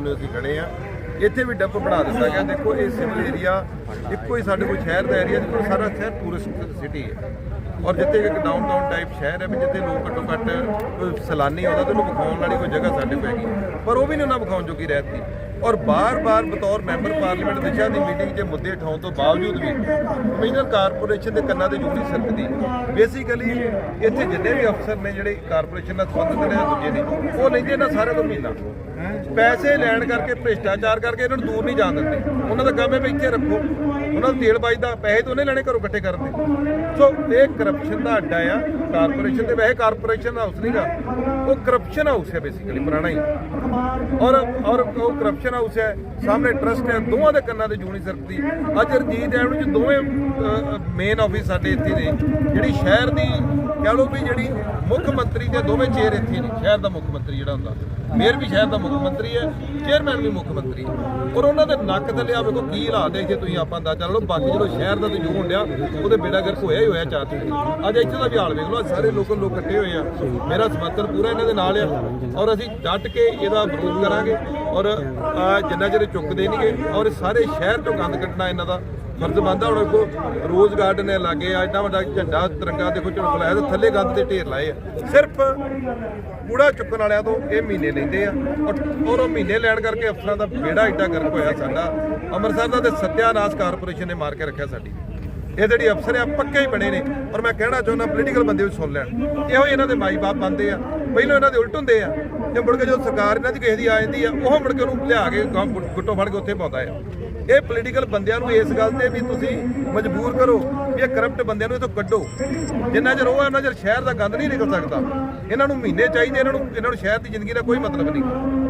ਨੂੰ ਅਸੀਂ ਖੜੇ ਆ। ਇੱਥੇ ਵੀ ਡੱਪ ਬਣਾ ਦਿੱਤਾ ਗਿਆ। ਦੇਖੋ, ਇਹ ਸਿਵਲ ਏਰੀਆ ਇੱਕੋ ਹੀ ਸਾਡੇ ਕੋਲ ਸ਼ਹਿਰ ਦਾ ਏਰੀਆ ਦੇਖੋ ਸਾਰਾ ਸ਼ਹਿਰ ਟੂਰਿਸਟ ਸਿਟੀ ਹੈ। ਔਰ ਜਿੱਥੇ ਇੱਕ ਡਾਊਨਟਾਊਨ ਟਾਈਪ ਸ਼ਹਿਰ ਹੈ, ਵੀ ਜਿੱਥੇ ਲੋਕ ਘੱਟੋ ਘੱਟ ਕੋਈ ਸੈਲਾਨੀ ਆਉਂਦਾ, ਤੇ ਉਹਨੂੰ ਵਿਖਾਉਣ ਵਾਲੀ ਕੋਈ ਜਗ੍ਹਾ ਸਾਡੇ ਕੋਲ ਹੈਗੀ। ਪਰ ਉਹ ਵੀ ਨਹੀਂ ਉਹਨਾਂ ਵਿਖਾਉਣ ਜੋਗੀ ਰਹਿਤੀ। ਔਰ ਬਾਰ-ਬਾਰ ਬਤੌਰ ਮੈਂਬਰ ਪਾਰਲੀਮੈਂਟ ਦਿਸ਼ਾ ਦੀ ਮੀਟਿੰਗ 'ਚ ਮੁੱਦੇ ਉਠਾਉਣ ਤੋਂ ਬਾਵਜੂਦ ਵੀ ਕਮਿਸ਼ਨਰ ਕਾਰਪੋਰੇਸ਼ਨ ਦੇ ਕੰਨਾਂ ਤੇ ਜੂਨੀ ਸਰਕਦੀ। ਬੇਸਿਕਲੀ ਇੱਥੇ ਜਿੰਨੇ ਵੀ ਅਫਸਰ ਨੇ ਜਿਹੜੇ ਕਾਰਪੋਰੇਸ਼ਨ ਨਾਲ ਸੰਬੰਧਿਤ ਨੇ, ਦੂਜੇ ਨੇ ਉਹ ਲੈਂਦੇ ਇਹਨਾਂ ਸਾਰਿਆਂ ਤੋਂ ਮਹੀਨਾ। ਪੈਸੇ ਲੈਣ ਕਰਕੇ, ਭ੍ਰਿਸ਼ਟਾਚਾਰ ਕਰਕੇ ਇਹਨਾਂ ਨੂੰ ਦੂਰ ਨਹੀਂ ਜਾਣ ਦਿੰਦੇ। ਉਹਨਾਂ ਦਾ ਕੰਮ ਹੈ ਵੀ ਇੱਥੇ ਰੱਖੋ। ਉਹਨਾਂ ਦਾ ਤੇਲ ਬਾਈਦਾ ਪੈਸੇ ਤਾਂ ਉਹਨੇ ਲੈਣੇ ਘਰੋਂ ਇਕੱਠੇ ਕਰਨ ਦੇ। ਸੋ ਇਹ ਕਰਪਸ਼ਨ ਦਾ ਅੱਡਾ ਆ। ਕਾਰਪੋਰੇਸ਼ਨ ਤੇ ਵੈਸੇ ਕਾਰਪੋਰੇਸ਼ਨ ਹਾਊਸ ਨਹੀਂਗਾ ਉਹ ਕਰਪਸ਼ਨ ਹਾਊਸ ਹੈ ਬੇਸਿਕਲੀ ਪੁਰਾਣਾ ਹੀ। ਔਰ ਔਰ ਉਹ ਕਰਪਸ਼ਨ ਹਾਊਸ ਹੈ, ਸਾਹਮਣੇ ਟਰਸਟ ਹੈ, ਦੋਵਾਂ ਦੇ ਕੰਨਾਂ ਤੇ ਜੂਨੀ ਸਰਕਦੀ ਅੱਜ ਰਜੀਤ ਐਵਨਿਊ ਚ ਦੋਵੇਂ ਮੇਨ ਆਫਿਸ ਸਾਡੇ ਇੱਥੇ ਨੇ ਜਿਹੜੀ ਸ਼ਹਿਰ ਦੀ, ਕਹਿ ਲਓ ਵੀ ਜਿਹੜੀ ਮੁੱਖ ਮੰਤਰੀ ਦੇ ਦੋਵੇਂ ਚੇਅਰ ਇੱਥੇ ਨੇ। ਸ਼ਹਿਰ ਦਾ ਮੁੱਖ ਮੰਤਰੀ ਜਿਹੜਾ ਹੁੰਦਾ। ਮੇਅਰ ਵੀ ਸ਼ਹਿਰ ਦਾ ਮੁੱਖ ਮੰਤਰੀ ਹੈ ਚੇਅਰਮੈਨ ਵੀ ਮੁੱਖ ਮੰਤਰੀ ਹੈ। ਔਰ ਉਹਨਾਂ ਦੇ ਨੱਕ ਥੱਲੇ ਆ ਵੇਖੋ ਕੀ ਹਾਲਾਤ ਹੈ ਇੱਥੇ, ਤੁਸੀਂ ਆਪਾਂ ਅੰਦਾਜ਼ਾ ਲਓ, ਬਾਕੀ ਜਦੋਂ ਸ਼ਹਿਰ ਦਾ ਤੇ ਜੂ ਹੁੰਦਿਆ ਉਹਦੇ ਬੇੜਾ ਗਰਕ ਹੋਇਆ ਹੀ ਹੋਇਆ ਚਾਰ ਦਿਨ ਅੱਜ ਇੱਥੇ ਦਾ ਵੀ ਹਾਲ ਵੇਖ ਲਓ, ਅੱਜ ਸਾਰੇ ਲੋਕਲ ਲੋਕ ਇਕੱਠੇ ਹੋਏ ਆ। ਮੇਰਾ ਸਮਰਥਨ ਪੂਰਾ ਇਹਨਾਂ ਦੇ ਨਾਲ ਆ ਔਰ ਅਸੀਂ ਡਟ ਕੇ ਇਹਦਾ ਵਿਰੋਧ ਕਰਾਂਗੇ ਔਰ ਜਿੰਨਾ ਚਿਰ ਇਹ ਚੁੱਕਦੇ ਨਹੀਂਗੇ ਔਰ ਸਾਰੇ ਸ਼ਹਿਰ ਤੋਂ ਗੰਦ ਕੱਢਣਾ ਇਹਨਾਂ ਦਾ ਫਰਜ਼ ਬਣਦਾ। ਹੁਣ ਕੋ ਰੋਜ਼ ਗਾਰਡਨ ਹੈ ਲਾਗੇ ਆ, ਐਡਾ ਵੱਡਾ ਝੰਡਾ ਤਿਰੰਗਾ, ਦੇਖੋ ਝੜਕ ਲਾਇਆ ਤੇ ਥੱਲੇ ਗੰਦ ਦੇ ਢੇਰ ਲਾਏ ਆ। ਸਿਰਫ ਕੂੜਾ ਚੁੱਕਣ ਵਾਲਿਆਂ ਤੋਂ ਇਹ ਮਹੀਨੇ ਲੈਂਦੇ ਆ ਔਰ ਔਰ ਉਹ ਮਹੀਨੇ ਲੈਣ ਕਰਕੇ ਅਫਸਰਾਂ ਦਾ ਬੇੜਾ ਇੱਡਾ ਗਰਕ ਹੋਇਆ ਸਾਡਾ। ਅੰਮ੍ਰਿਤਸਰ ਦਾ ਤੇ ਸੱਤਿਆਨਾਸ਼ ਕਾਰਪੋਰੇਸ਼ਨ ਨੇ ਮਾਰ ਕੇ ਰੱਖਿਆ ਸਾਡੀ। ਇਹ ਜਿਹੜੀ ਅਫਸਰ ਆ, ਪੱਕੇ ਹੀ ਬਣੇ ਨੇ। ਔਰ ਮੈਂ ਕਹਿਣਾ ਚਾਹੁੰਦਾ ਪੋਲੀਟੀਕਲ ਬੰਦੇ ਵੀ ਸੁਣ ਲੈਣ। ਇਹੋ ਹੀ ਇਹਨਾਂ ਦੇ ਮਾਈ ਬਾਪ ਬੰਦੇ ਆ। ਪਹਿਲਾਂ ਇਹਨਾਂ ਦੇ ਉਲਟ ਹੁੰਦੇ ਆ। ਤੇ ਮੁੜ ਕੇ ਜਦੋਂ ਸਰਕਾਰ ਇਹਨਾਂ ਦੀ ਕਿਸੇ ਦੀ ਆ ਜਾਂਦੀ ਆ, ਉਹ ਮੁੜ ਕੇ ਉਹਨੂੰ ਲਿਆ ਕੇ ਗੁੱਟੋ ਫੜ ਕੇ ਉੱਥੇ ਪਾਉਂਦਾ ਆ। ਇਹ ਪੋਲੀਟੀਕਲ ਬੰਦਿਆਂ ਨੂੰ ਇਸ ਗੱਲ ਤੇ ਵੀ ਤੁਸੀਂ ਮਜਬੂਰ ਕਰੋ ਵੀ ਇਹ ਕਰਪਟ ਬੰਦਿਆਂ ਨੂੰ ਇਥੋਂ ਕੱਢੋ। ਜਿੰਨਾ ਚਿਰ ਉਹ ਉਹਨਾਂ ਚਿਰ ਸ਼ਹਿਰ ਦਾ ਗੰਦ ਨਹੀਂ ਨਿਕਲ ਸਕਦਾ। ਇਹਨਾਂ ਨੂੰ ਮਹੀਨੇ ਚਾਹੀਦੇ, ਇਹਨਾਂ ਨੂੰ ਇਹਨਾਂ ਨੂੰ ਸ਼ਹਿਰ ਦੀ ਜ਼ਿੰਦਗੀ ਦਾ ਕੋਈ ਮਤਲਬ ਨਹੀਂ।